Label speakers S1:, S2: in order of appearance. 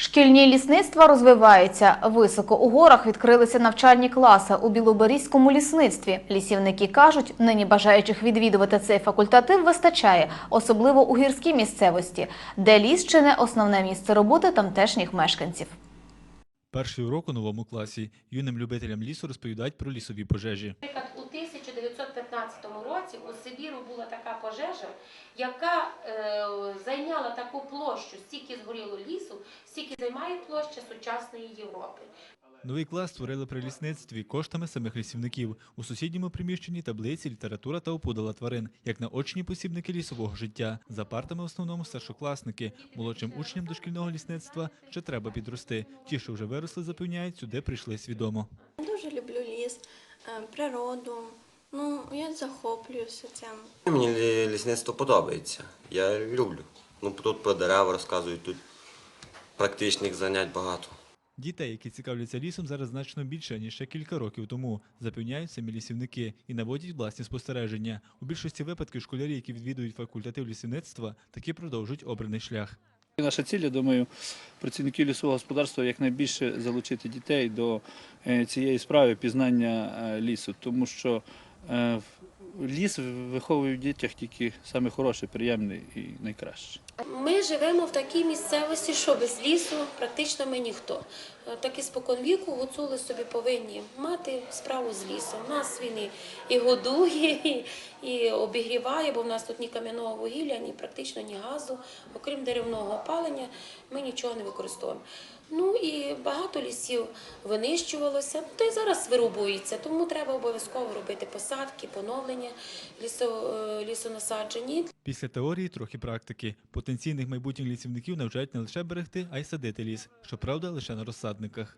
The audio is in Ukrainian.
S1: Шкільні лісництва розвиваються. Високо у горах відкрилися навчальні класи у Білоберізькому лісництві. Лісівники кажуть, нині бажаючих відвідувати цей факультатив вистачає, особливо у гірській місцевості, де ліс чи не основне місце роботи тамтешніх мешканців.
S2: Перший урок у новому класі. Юним любителям лісу розповідають про лісові пожежі.
S3: Наприклад, у 1915 році у Сибіру була така пожежа, яка е, таку площу, стільки згоріло лісу, стільки займає площа сучасної Європи.
S2: Новий клас створили при лісництві коштами самих лісівників. У сусідньому приміщенні таблиці, література та опудала тварин, як наочні посібники лісового життя. За партами в основному старшокласники. Молодшим учням дошкільного лісництва ще треба підрости. Ті, що вже виросли, запевняють, сюди прийшли свідомо.
S4: Дуже люблю ліс, е, природу. Ну, я захоплююся цим.
S5: Мені лісництво подобається. Я люблю. Ну, тут про дерева розказують, тут практичних занять багато.
S2: Дітей, які цікавляться лісом, зараз значно більше, ніж ще кілька років тому, запевняють самі лісівники і наводять власні спостереження. У більшості випадків школярі, які відвідують факультатив лісівництва, таки продовжують обраний шлях.
S6: Наша ціль, я думаю, працівників лісового господарства якнайбільше залучити дітей до е, цієї справи пізнання е, лісу, тому що е, в- ліс виховує в дітях тільки саме хороше, приємне і найкраще.
S3: Ми живемо в такій місцевості, що без лісу практично ми ніхто. Е, Так і спокон віку гуцули собі повинні мати справу з лісом. Нас він і, і годує, і, і обігріває, бо в нас тут ні кам'яного вугілля, ні практично ні газу. Окрім деревного опалення, ми нічого не використовуємо. Ну і багато лісів винищувалося, та й зараз вирубується, тому треба обов'язково робити посадки, поновлення лісо, е, лісонасаджень.
S2: Після теорії трохи практики. Потенційних майбутніх лісівників навчають не лише берегти, а й садити ліс. Щоправда, лише на розсадниках.